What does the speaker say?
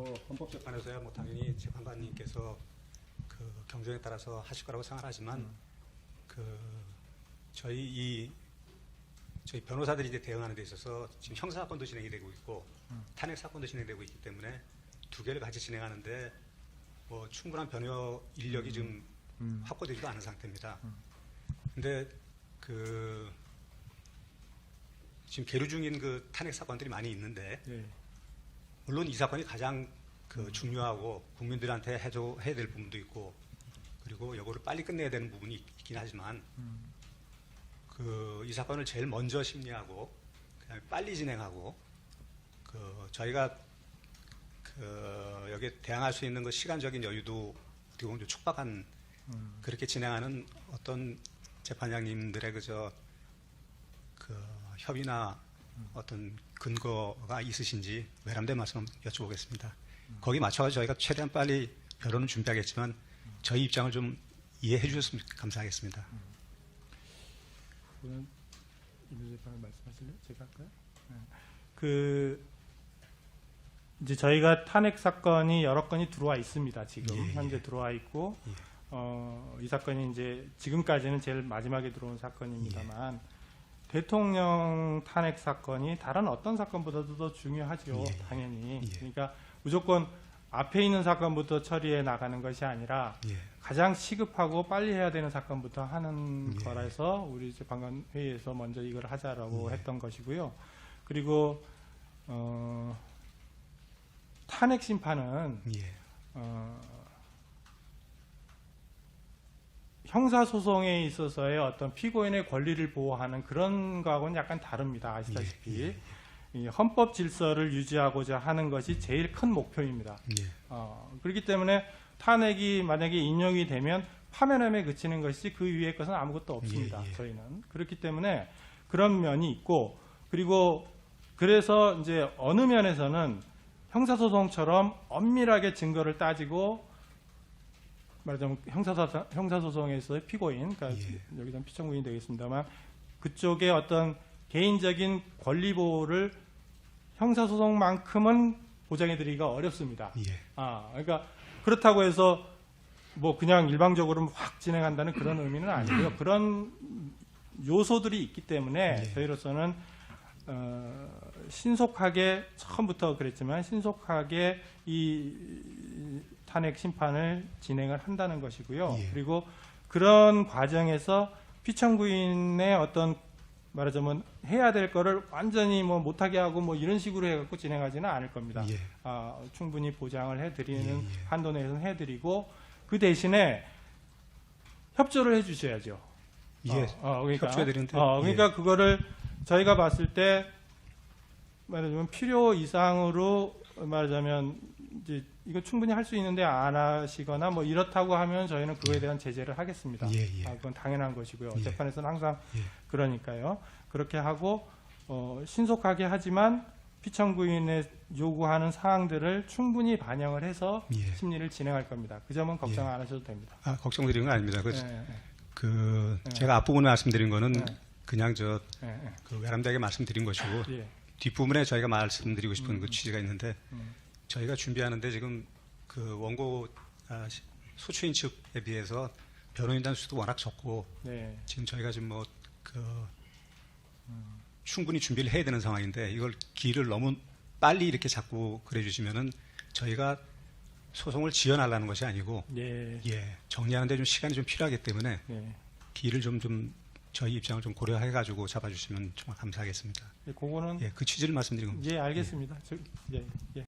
뭐 헌법재판에서야 뭐 당연히 재판관님께서 그 경쟁에 따라서 하실 거라고 생각하지만 그 저희 이 저희 변호사들이 이제 대응하는 데 있어서 지금 형사 사건도 진행이 되고 있고 탄핵 사건도 진행되고 있기 때문에 두 개를 같이 진행하는데 뭐 충분한 변호 인력이 지금 음. 확보되지도 않은 상태입니다. 근데 그 지금 계류 중인 그 탄핵 사건들이 많이 있는데 예. 물론 이 사건이 가장 그 중요하고 국민들한테 해줘 해야 될 부분도 있고 그리고 요거를 빨리 끝내야 되는 부분이 있- 있긴 하지만 음. 그이 사건을 제일 먼저 심리하고 그다음에 빨리 진행하고 그 저희가 그 여기에 대항할 수 있는 그 시간적인 여유도 어떻게 보면 좀 촉박한 음. 그렇게 진행하는 어떤 재판장님들의 그저 그 협의나 어떤 근거가 있으신지 외람된 말씀 여쭤보겠습니다. 거기 맞춰서 저희가 최대한 빨리 결론을 준비하겠지만 저희 입장을 좀 이해해 주셨으면 감사하겠습니다. 임효재 재판관 말씀하실래요? 제가 할까요? 네. 그 이제 저희가 탄핵 사건이 여러 건이 들어와 있습니다. 지금 예, 예. 현재 들어와 있고 예. 어, 이 사건이 이제 지금까지는 제일 마지막에 들어온 사건입니다만 예. 대통령 탄핵 사건이 다른 어떤 사건보다도 더 중요하죠. 예, 예. 당연히. 예. 그러니까 무조건 앞에 있는 사건부터 처리해 나가는 것이 아니라 예. 가장 시급하고 빨리 해야 되는 사건부터 하는 예. 거라서 우리 재판관 회의에서 먼저 이걸 하자라고 예. 했던 것이고요. 그리고 어, 탄핵 심판은 예. 어, 형사 소송에 있어서의 어떤 피고인의 권리를 보호하는 그런 거하고는 약간 다릅니다. 아시다시피 예, 예, 이 헌법 질서를 유지하고자 하는 것이 제일 큰 목표입니다. 예. 어, 그렇기 때문에 탄핵이 만약에 인용이 되면 파면함에 그치는 것이 그 위에 것은 아무것도 없습니다. 예, 예. 저희는 그렇기 때문에 그런 면이 있고 그리고 그래서 이제 어느 면에서는 형사소송처럼 엄밀하게 증거를 따지고 말하자면 형사소송, 형사소송에서의 피고인, 그러니까 예. 여기서는 피청구인이 되겠습니다만 그쪽에 어떤 개인적인 권리 보호를 형사소송만큼은 보장해드리기가 어렵습니다. 예. 아, 그러니까 그렇다고 해서 뭐 그냥 일방적으로 확 진행한다는 그런 의미는 아니고요. 그런 요소들이 있기 때문에 예. 저희로서는 어, 신속하게 처음부터 그랬지만 신속하게 이 탄핵 심판을 진행을 한다는 것이고요. 예. 그리고 그런 과정에서 피청구인의 어떤 말하자면 해야 될 거를 완전히 뭐 못하게 하고 뭐 이런 식으로 해갖고 진행하지는 않을 겁니다. 예. 아, 충분히 보장을 해드리는 예, 예. 한도 내에서는 해드리고 그 대신에 협조를 해주셔야죠. 예. 어, 어, 그러니까, 협조해 드리는데 예. 어, 그러니까 그거를 저희가 봤을 때 말하자면 필요 이상으로 말하자면 이제 이거 충분히 할 수 있는데 안 하시거나 뭐 이렇다고 하면 저희는 그거에 대한 제재를 하겠습니다. 예, 예. 아, 그건 당연한 것이고요. 예. 재판에서는 항상 예. 그러니까요. 그렇게 하고 어, 신속하게 하지만 피청구인의 요구하는 사항들을 충분히 반영을 해서 예. 심리를 진행할 겁니다. 그 점은 걱정 예. 안 하셔도 됩니다. 아, 걱정드리는 건 아닙니다. 그, 예, 예, 그 예. 제가 앞부분에 말씀드린 거는 예. 그냥 저 예, 예. 그 외람되게 말씀드린 것이고 예. 뒷부분에 저희가 말씀드리고 싶은 음. 그 취지가 있는데 음. 저희가 준비하는데 지금 그 원고 아, 시- 소추인 측에 비해서 변호인단 수도 워낙 적고 네. 지금 저희가 지금 뭐그 충분히 준비를 해야 되는 상황인데 이걸 길을 너무 빨리 이렇게 잡고 그래 주시면은 저희가 소송을 지연하려는 것이 아니고 예. 예 정리하는데 좀 시간이 좀 필요하기 때문에 예. 길을 좀좀 저희 입장을 좀 고려해 가지고 잡아주시면 정말 감사하겠습니다. 예, 그거는 예, 그 취지를 말씀드린 겁니다. 예, 알겠습니다. 저, 예, 예.